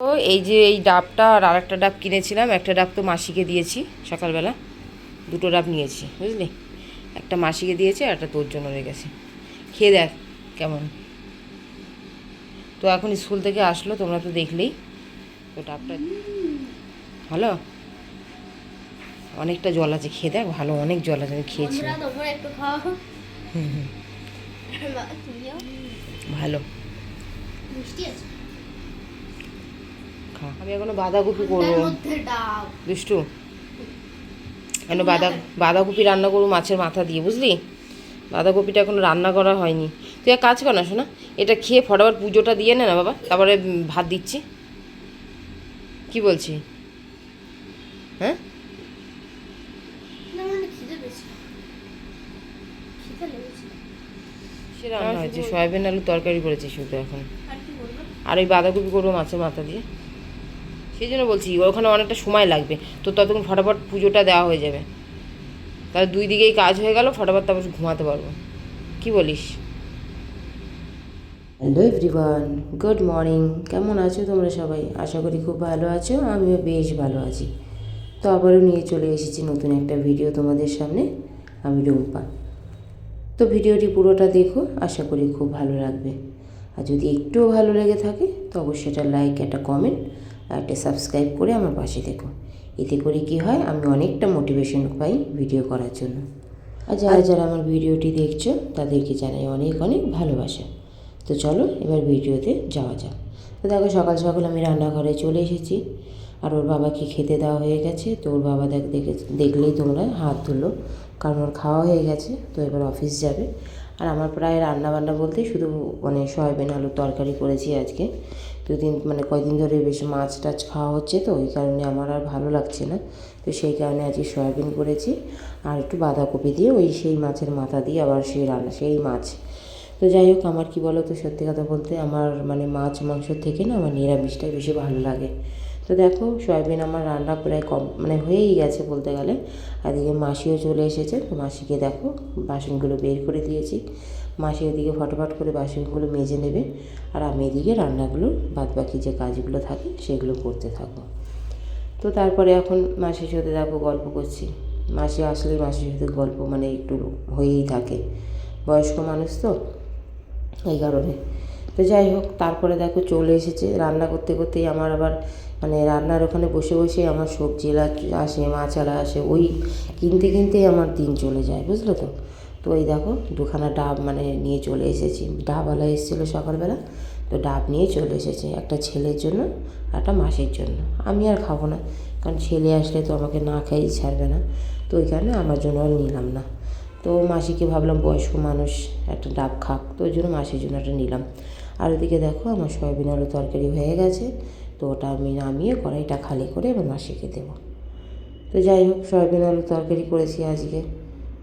তো এই যে এই ডাবটা আর আরেকটা ডাব কিনেছিলাম একটা ডাব তো মাসিকে দিয়েছি সকালবেলা। দুটো ডাব নিয়েছি বুঝলি? একটা মাসিকে দিয়েছি আর একটা তোর জন্য রেখেছি খেয়ে দেখ কেমন। তো এখন স্কুল থেকে আসলো তোমরা তো দেখলেই। তো ডাবটা ভালো? অনেকটা জল আছে খেয়ে দেখ ভালো অনেক জল আছে আমি খেয়েছি। ভালো। মিষ্টি আছে? খা আমি এখনও বাঁধাকপি করব। দুষ্টু। এখন বাঁধা বাঁধাকপি রান্না করব মাছের মাথা দিয়ে বুঝলি? বাঁধাকপিটা এখনও রান্না করা হয়নি। তুই এক কাজ কর না শোনা। এটা খেয়ে ফটাফট পুজোটা দিয়ে নে না বাবা। তারপরে ভাত দিচ্ছি। কি বলছি? হ্যাঁ? সে রান্না হয়েছে। সয়াবিন আলু তরকারি করেছে শুধু এখন। আর ওই বাঁধাকপি করব মাছের মাথা দিয়ে। সেই জন্য বলছি ওখানে অনেকটা সময় লাগবে। তো ততক্ষণ ফটাফট পুজোটা দেওয়া হয়ে যাবে। তাহলে দুই দিকেই কাজ হয়ে গেল, ফটাফট তারপর ঘুমাতে পারব। কি বলিস? হ্যালো এভরিওয়ান গুড মর্নিং কেমন আছো তোমরা সবাই? আশা করি খুব ভালো আছো, আমিও বেশ ভালো আছি। তো আবারও নিয়ে চলে এসেছি নতুন একটা ভিডিও তোমাদের সামনে, আমি রুম্পা। তো ভিডিওটি পুরোটা দেখো, আশা করি খুব ভালো লাগবে। আর যদি একটুও ভালো লেগে থাকে, তো অবশ্যই একটা লাইক একটা কমেন্ট একটা সাবস্ক্রাইব করে আমার পাশে দেখো এতে করে কি হয় আমি অনেকটা মোটিভেশন পাই ভিডিও করার জন্য। আর যারা যারা আমার ভিডিওটি দেখছ তাদেরকে জানাই অনেক অনেক ভালোবাসা। তো চলো এবার ভিডিওতে যাওয়া যাক। তো দেখো সকাল সকাল আমি রান্নাঘরে চলে এসেছি। আর ওর বাবাকে খেতে দেওয়া হয়ে গেছে। তো ওর বাবা দেখ দেখে দেখলেই তোমরা হাত ধুলো কারণ ওর খাওয়া হয়ে গেছে তো এবার অফিস যাবে। আর আমার প্রায় রান্না বান্না বলতে শুধু মানে সয়াবিন আলুর তরকারি করেছি আজকে। দুদিন মানে কয়দিন ধরে বেশি মাছ টাছ খাওয়া হচ্ছে তো, ওই কারণে আমার আর ভালো লাগছে না। তো সেই কারণে আজকে সয়াবিন করেছি আর একটু বাঁধাকপি দিয়ে ওই সেই মাছের মাথা দিয়ে আবার সেই রান্না, সেই মাছ। তো যাই হোক, আমার কি বলো তো সত্যি কথা বলতে আমার মানে মাছ মাংস থেকে না আমার নিরামিষটাই বেশি ভালো লাগে। তো দেখো, সয়াবিন আমার রান্না প্রায় কম মানে হয়েই গেছে বলতে গেলে। আর মাসিও চলে এসেছে, তো মাসিকে দেখো, বাসনগুলো বের করে দিয়েছি। মাসি ওদিকে ফটোফট করে বাসনগুলো মেজে নেবে আর আমি এদিকে রান্নাগুলো বাদ বাকি যে কাজগুলো থাকে সেগুলো করতে থাকব। তো তারপরে এখন মাসির সাথে দেখো গল্প করছি। মাসি আসলে মাসির সাথে গল্প মানে একটু হয়েই থাকে। বয়স্ক মানুষ তো, এই কারণে। তো যাই হোক, তারপরে দেখো চলে এসেছে। রান্না করতে করতেই আমার আবার মানে রান্নার ওখানে বসে বসে আমার সবজিরা আসে মাছালা আসে, ওই কিনতে কিনতেই আমার দিন চলে যায়, বুঝলো তো? তো ওই দেখো দুখানা ডাব মানে নিয়ে চলে এসেছি। ডাবওয়ালা এসেছিল সকালবেলা, তো ডাব নিয়ে চলে এসেছে, একটা ছেলের জন্য একটা মাসির জন্য। আমি আর খাব না, কারণ ছেলে আসলে তো আমাকে না খাইয়ে ছাড়বে না, তো ওই কারণে আমার জন্য আর নিলাম না। তো মাসিকে ভাবলাম বয়স্ক মানুষ একটা ডাব খাক, তো ওই জন্য মাসির জন্য একটা নিলাম। আর ওদিকে দেখো আমার সয়াবিন আলু তরকারি হয়ে গেছে, তো ওটা আমি নামিয়ে কড়াইটা খালি করে এবার মাসিকে দেবো। তো যাই হোক, সয়াবিন আলু তরকারি করেছি আজকে।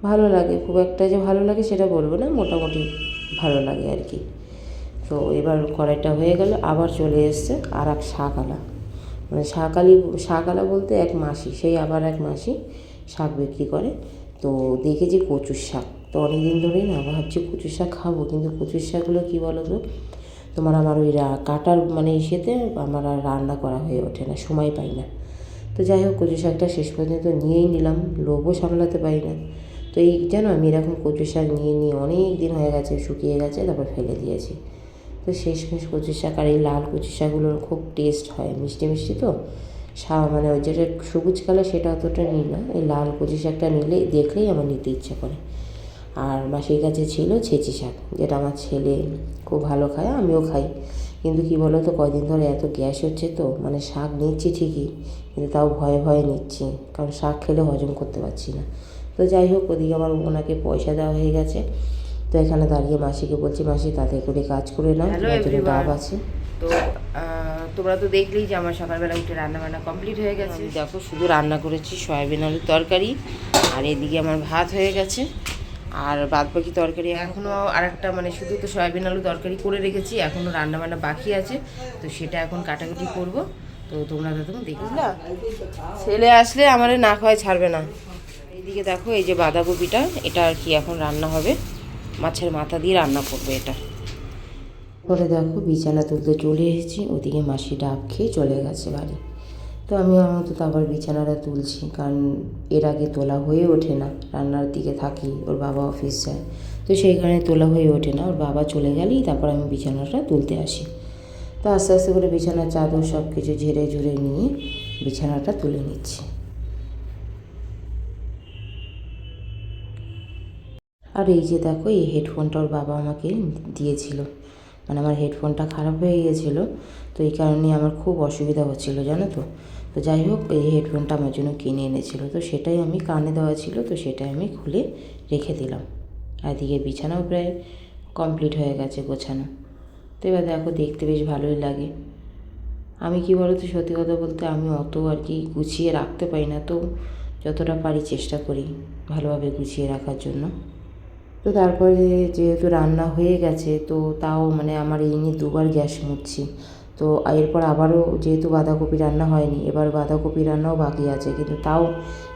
ভালো লাগে, খুব একটা যে ভালো লাগে সেটা বলব না, মোটামুটি ভালো লাগে আর কি। তো এবার কড়াইটা হয়ে গেল, আবার চলে এসছে আর এক শাকালা মানে শাকালি শাকালা বলতে এক মাসি, সেই আবার এক মাসি শাক বিক্রি করে। তো দেখেছি কচুর শাক, তো অনেক দিন ধরেই না ভাবছি কচুর শাক খাব, কিন্তু কচুর শাকগুলো কী বলো তো তোমার আমার ওই কাটার মানে ইসেতে আমার আর রান্না করা হয়ে ওঠে না, সময় পাই না। তো যাই হোক কচু শাকটা শেষ পর্যন্ত নিয়েই নিলাম, লোভও সামলাতে পারি না। তো এই জানো আমি এরকম কচু শাক নিয়ে নিয়ে অনেক দিন হয়ে গেছে, শুকিয়ে গেছে, তারপর ফেলে দিয়েছি। তো শেষমেশ কচু শাক আর এই লাল কচু শাকগুলোর খুব টেস্ট হয়, মিষ্টি মিষ্টি তো। সা মানে ওই যেটা সবুজ কালার সেটা অতটা নিই না, এই লাল কচু শাকটা নিলে, দেখলেই আমার নিতে ইচ্ছা করে। আর মাসির কাছে ছিল ছেঁচি শাক, যেটা আমার ছেলে খুব ভালো খায়, আমিও খাই। কিন্তু কি বলো তো কয়দিন ধরে এত গ্যাস হচ্ছে তো মানে শাক নিচ্ছি ঠিকই, কিন্তু তাও ভয়ে ভয়ে নিচ্ছি, কারণ শাক খেলে হজম করতে পারছি না। তো যাই হোক ওদিকে আমার ওনাকে পয়সা দেওয়া হয়ে গেছে। তো এখানে দাঁড়িয়ে মাসিকে বলছি মাসি তাতে করে কাজ করে নাও ডাব আছে। তো তোমরা তো দেখলেই যে আমার সকালবেলা উঠে রান্না বান্না কমপ্লিট হয়ে গেছে। দেখো শুধু রান্না করেছি সয়াবিন আলুর তরকারি আর এদিকে আমার ভাত হয়ে গেছে আর বাদ বাকি তরকারি এখনও আরেকটা মানে শুধু তো সয়াবিন আলু তরকারি করে রেখেছি এখনও রান্না বান্না বাকি আছে তো সেটা এখন কাটাকুটি করব। তো তোমরা তো দেখি। বুঝলা? ছেলে আসলে আমার না খাওয়াই ছাড়বে না। এইদিকে দেখো, এই যে বাঁধাকপিটা, এটা আর কি এখন রান্না হবে। মাছের মাথা দিয়ে রান্না করবে এটা। পরে দেখো, বিছানা তুলতে চলে এসেছি, ওদিকে মাসি ডাব খেয়ে চলে গেছে বাড়ি। তো আমি আমার তো আবার বিছানাটা তুলছি, কারণ এর আগে তোলা হয়ে ওঠে না, রান্নার দিকে থাকি, ওর বাবা অফিস যায়। তো সেই কারণে তোলা হয়ে ওঠে না, ওর বাবা চলে গেলেই তারপর আমি বিছানাটা তুলতে আসি। তো আস্তে আস্তে করে বিছানার চাদর সব কিছু ঝেড়ে ঝুড়ে নিয়ে বিছানাটা তুলে নিচ্ছি। আর এই যে দেখো, এই হেডফোনটা ওর বাবা আমাকে দিয়েছিল। মানে আমার হেডফোনটা খারাপ হয়ে গিয়েছিল তো এই কারণে আমার খুব অসুবিধা হচ্ছিল, জানো তো। তো যাই হোক, এই হেডফোনটা আমার জন্য কিনে এনেছিল। তো সেটাই আমি কানে দেওয়া ছিল, তো সেটাই আমি খুলে রেখে দিলাম। এদিকে বিছানাও প্রায় কমপ্লিট হয়ে গেছে গোছানো। তো এবার দেখো, দেখতে বেশ ভালোই লাগে। আমি কি বলো তো সত্যি কথা বলতে আমি অত আর কি গুছিয়ে রাখতে পারি না, তো যতটা পারি চেষ্টা করি ভালোভাবে গুছিয়ে রাখার জন্য। তো তারপরে যেহেতু রান্না হয়ে গেছে, তো তাও মানে আমার এই নিয়ে দুবার গ্যাস মুছছি। তো এরপর আবারও যেহেতু বাঁধাকপি রান্না হয়নি, এবার বাঁধাকপি রান্নাও বাকি আছে, কিন্তু তাও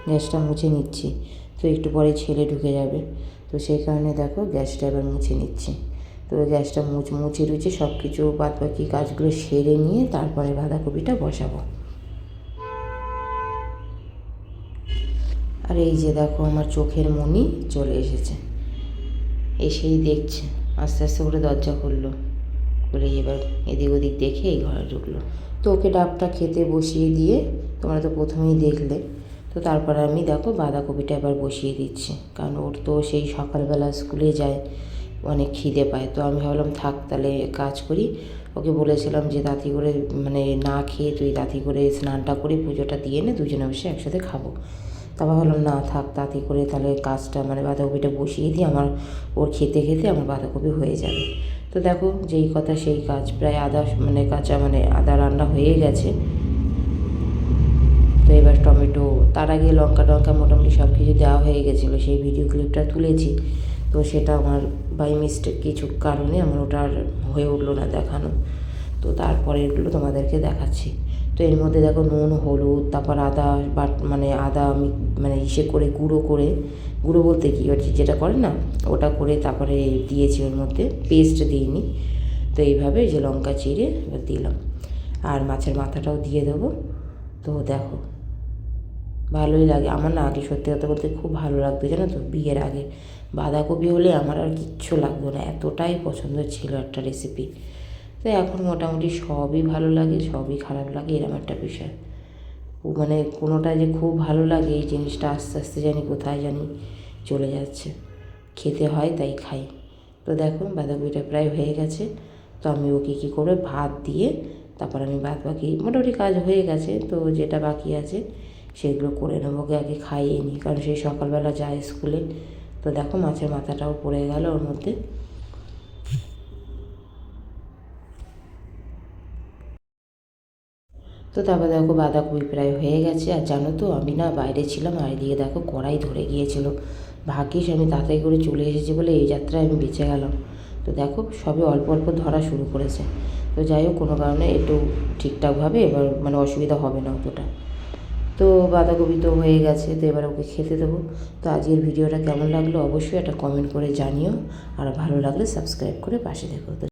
গ্যাসটা মুছে নিচ্ছি। তো একটু পরে ছেলে ঢুকে যাবে। তো সেই কারণে দেখো গ্যাসটা এবার মুছে নিচ্ছি। তো গ্যাসটা মুছ, মুছে টুছে সব কিছু বাদ বাকি কাজগুলো সেরে নিয়ে তারপরে বাঁধাকপিটা বসাবো। আর এই যে দেখো আমার চোখের মনি চলে এসেছে। এসেই দেখছে। আস্তে আস্তে করে দরজা খুললো। খুলে এবার এদিক ওদিক দেখে এই ঘরে ঢুকলো। তো ওকে ডাবটা খেতে বসিয়ে দিয়ে তোমরা তো প্রথমেই দেখলে। তো তারপর আমি দেখো বাঁধাকপিটা এবার বসিয়ে দিচ্ছি। কারণ ওর তো সেই সকালবেলা স্কুলে যায়, অনেক খিদে পায়। তো আমি ভাবলাম, থাক তাহলে কাজ করি। ওকে বলেছিলাম যে, দাঁতি করে মানে না খেয়ে তুই দাঁতি করে স্নানটা করে পুজোটা দিয়ে নে দুজনে বসে একসাথে খাব। তারপর ভাবলাম, না, থাক, তাড়াতাড়ি করে তাহলে কাজটা মানে বাঁধাকপিটা বসিয়ে দিই, আমার ওর খেতে খেতে আমার বাঁধাকপি হয়ে যাবে। তো দেখো, যেই কথা সেই কাজ প্রায় আদা মানে কাঁচা মানে আদা রান্না হয়ে গেছে। তো এবার টমেটো, তার আগে লঙ্কা, টঙ্কা মোটামুটি সব কিছু দেওয়া হয়ে গেছিল, সেই ভিডিও ক্লিপটা তুলেছি। তো সেটা আমার বাই মিস্টেক কিছু কারণে আমার ওটা আর হয়ে উঠল না দেখানো। তো তারপরে এগুলো তোমাদেরকে দেখাচ্ছি। তো এর মধ্যে দেখো নুন, হলুদ, তারপর আদা বাট মানে আদা মানে ইসে করে, গুঁড়ো করে, গুঁড়ো বলতে কি? হচ্ছে যেটা করে না, ওটা করে তারপরে দিয়েছি ওর মধ্যে পেস্ট দিইনি। তো এইভাবে যে লঙ্কা চিড়ে এবার দিলাম। আর মাছের মাথাটাও দিয়ে দেবো। তো দেখো, ভালোই লাগে। আমার না আগে সত্যি কথা বলতে খুব ভালো লাগতো, জানো তো, বিয়ের আগে। বাঁধাকপি হলে আমার আর কিচ্ছু লাগতো না। এতটাই পছন্দ ছিল একটা রেসিপি তো এখন মোটামুটি সবই ভালো লাগে, সবই খারাপ লাগে এরকম একটা বিষয়। মানে কোনোটা যে খুব ভালো লাগে, এই জিনিসটা আস্তে আস্তে জানি কোথায় জানি চলে যাচ্ছে। খেতে হয় তাই খাই। তো দেখো, বাঁধাকপিটা প্রায় হয়ে গেছে। তো আমি ওকে কী করে ভাত দিয়ে তারপর আমি বাদ বাকি মোটামুটি কাজ হয়ে গেছে। তো যেটা বাকি আছে সেগুলো করে নেব, ওকে আগে খাইয়ে নিই। কারণ সেই সকালবেলা যায় স্কুলে। তো দেখো, মাছের মাথাটাও পড়ে গেল ওর মধ্যে। তো তারপর দেখো বাঁধাকপি প্রায় হয়ে গেছে, আর জানো তো আমি না বাইরে ছিলাম, আর এদিকে দেখো কড়াই ধরে গিয়েছিল। ভাগ্যিস আমি তাড়াতাড়ি করে চলে এসেছি বলে এই যাত্রায় আমি বেঁচে গেলাম। তো দেখো সবে অল্প অল্প ধরা শুরু করেছে। তো যাই হোক, কোনো কারণে একটু ঠিকঠাকভাবে এবার মানে অসুবিধা হবে না অতটা। তো বাঁধাকপি তো হয়ে গেছে, তো এবার ওকে খেতে দেবো। তো আজকের ভিডিওটা কেমন লাগল অবশ্যই একটা কমেন্ট করে জানিও, আর ভালো লাগলে সাবস্ক্রাইব করে পাশে দেখো তো